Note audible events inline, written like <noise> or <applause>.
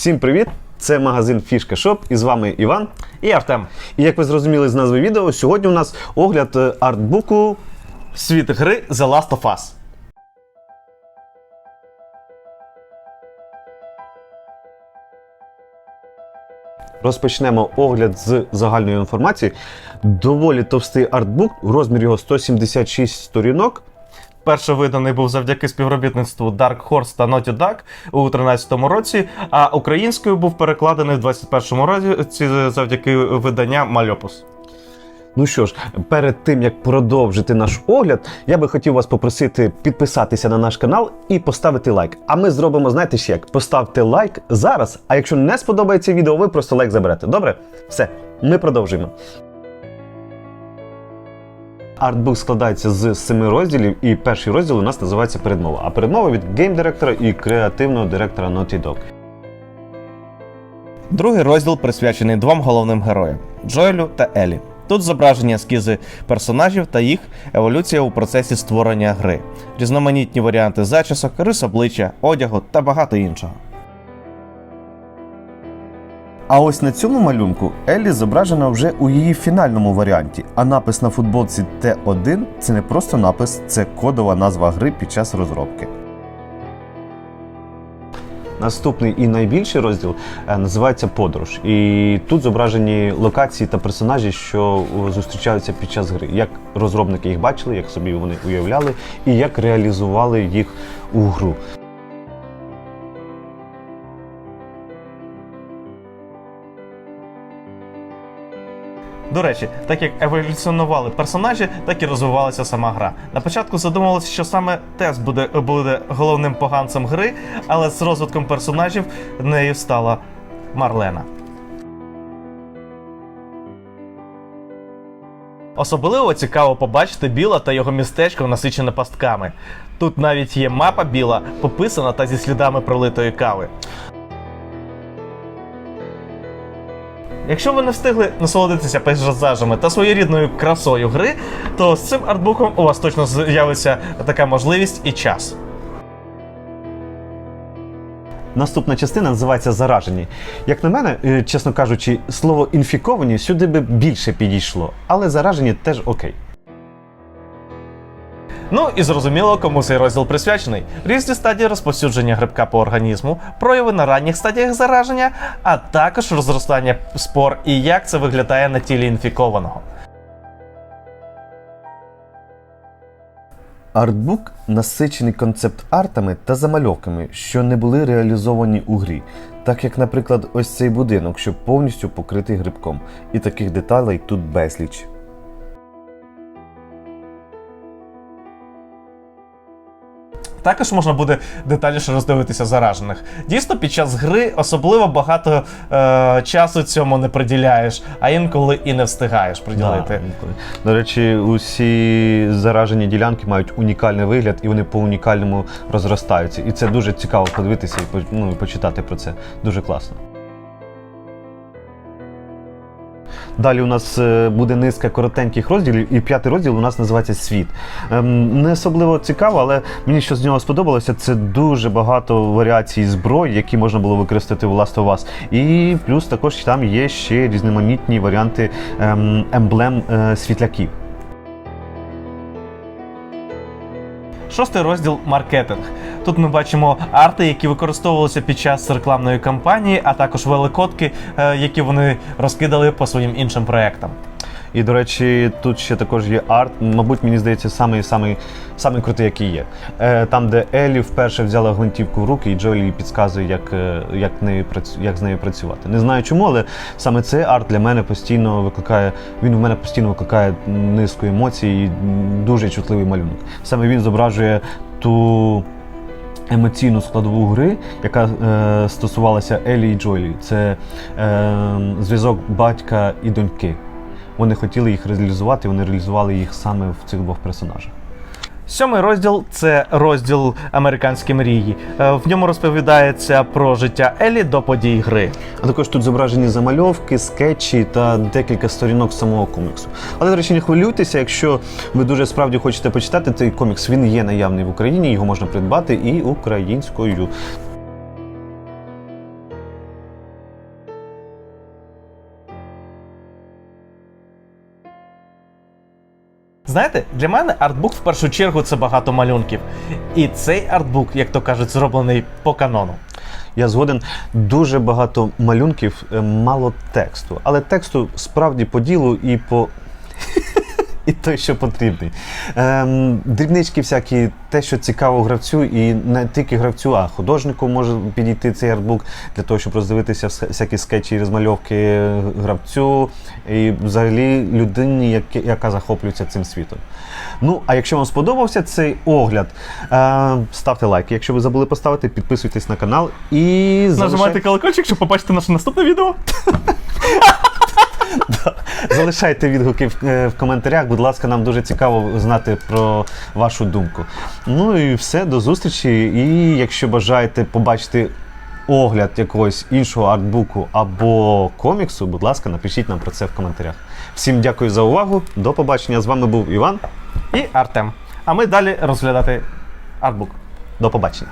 Всім привіт! Це магазин Фішка Шоп і з вами Іван. І Артем. І як ви зрозуміли з назви відео, сьогодні у нас огляд е, артбуку. Світ гри The Last of Us. Розпочнемо огляд з загальної інформації. Доволі товстий артбук, розмір його 176 сторінок. Перший виданий був завдяки співробітництву Dark Horse та Naughty Dog у 2013 році, а українською був перекладений в 2021 році завдяки видання Мальопус. Ну що ж, перед тим як продовжити наш огляд, я би хотів вас попросити підписатися на наш канал і поставити лайк. А ми зробимо, знаєте ще як? Поставте лайк зараз. А якщо не сподобається відео, ви просто лайк заберете. Добре? Все, ми продовжуємо. Артбук складається з семи розділів, і перший розділ у нас називається передмова. А передмова від гейм-директора і креативного директора Naughty Dog. Другий розділ присвячений двом головним героям Джоелю та Елі. Тут зображені ескізи персонажів та їх еволюція у процесі створення гри, різноманітні варіанти зачісок, рис обличчя, одягу та багато іншого. А ось на цьому малюнку Еллі зображена вже у її фінальному варіанті. А напис на футболці Т1 це не просто напис, це кодова назва гри під час розробки. Наступний і найбільший розділ е, називається Подорож. І тут зображені локації та персонажі, що зустрічаються під час гри. Як розробники їх бачили, як собі вони уявляли, і як реалізували їх у гру. До речі, так як еволюціонували персонажі, так і розвивалася сама гра. На початку задумувалося, що саме Тес буде, буде головним поганцем гри, але з розвитком персонажів нею стала Марлена. Особливо цікаво побачити Біла та його містечко насичене пастками. Тут навіть є мапа Біла, пописана та зі слідами пролитої кави. Якщо ви не встигли насолодитися пейзажами та своєрідною красою гри, то з цим артбуком у вас точно з'явиться така можливість і час. Наступна частина називається Заражені. Як на мене, е, чесно кажучи, слово інфіковані сюди би більше підійшло, але заражені теж окей. Ну і зрозуміло, кому цей розділ присвячений. Різні стадії розповсюдження грибка по організму, прояви на ранніх стадіях зараження, а також розростання спор і як це виглядає на тілі інфікованого. Артбук насичений концепт-артами та замальовками, що не були реалізовані у грі, так як, наприклад, ось цей будинок, що повністю покритий грибком, і таких деталей тут безліч. Також можна буде детальніше роздивитися заражених. Дійсно, під час гри особливо багато е, часу цьому не приділяєш, а інколи і не встигаєш приділити. До речі, усі заражені ділянки мають унікальний вигляд і вони по унікальному розростаються. І це дуже цікаво подивитися і ну, почитати про це. Дуже класно. Далі у нас е, буде низка коротеньких розділів, і п'ятий розділ у нас називається Світ. Ем, Не особливо цікаво, але мені що з нього сподобалося, це дуже багато варіацій зброї, які можна було використати у Last of Us. І плюс також там є ще різноманітні варіанти ем, емблем е, світляків. Шостий розділ маркетинг. Тут ми бачимо арти, які використовувалися під час рекламної кампанії, а також великодки, е, які вони розкидали по своїм іншим проектам. І, до речі, тут ще також є арт. Мабуть, мені здається, самий самий самий крутий, який є. Е, там, де Елі вперше взяла гвинтівку в руки, і Джолі підказує, як, е, як, нею як з нею працювати. Не знаю чому, але саме цей арт для мене постійно викликає. Він в мене постійно викликає низку емоцій і дуже чутливий малюнок. Саме він зображує ту. Емоційну складову гри, яка е, стосувалася Елі і Джолі, це е, зв'язок батька і доньки. Вони хотіли їх реалізувати, вони реалізували їх саме в цих двох персонажах. Сьомий розділ це розділ американські мрії. Е, В ньому розповідається про життя Елі до подій гри. А також тут зображені замальовки, скетчі та декілька сторінок самого коміксу. Але, до речі, не хвилюйтеся, якщо ви дуже справді хочете почитати цей комікс, він є наявний в Україні, його можна придбати і українською. Знаєте, для мене артбук в першу чергу це багато малюнків. І цей артбук, як то кажуть, зроблений по канону. Я згоден, дуже багато малюнків, е, мало тексту. Але тексту справді по ділу і по. І той, що потрібний. Ем, дрібнички всякі, те, що цікаво гравцю, і не тільки гравцю, а художнику може підійти цей артбук для того, щоб роздивитися вс- всякі скетчі і розмальовки гравцю і взагалі людині, яка захоплюється цим світом. Ну, а якщо вам сподобався цей огляд, е, ставте лайк. Якщо ви забули поставити, підписуйтесь на канал і Нажимайте колокольчик, щоб побачити наше наступне відео. <laughs> <laughs> залишайте відгуки в, е, в коментарях. Будь ласка, нам дуже цікаво знати про вашу думку. Ну і все, до зустрічі. І якщо бажаєте побачити огляд якогось іншого артбуку або коміксу, будь ласка, напишіть нам про це в коментарях. Всім дякую за увагу. До побачення. З вами був Іван. І Артем. А ми далі розглядати артбук. До побачення.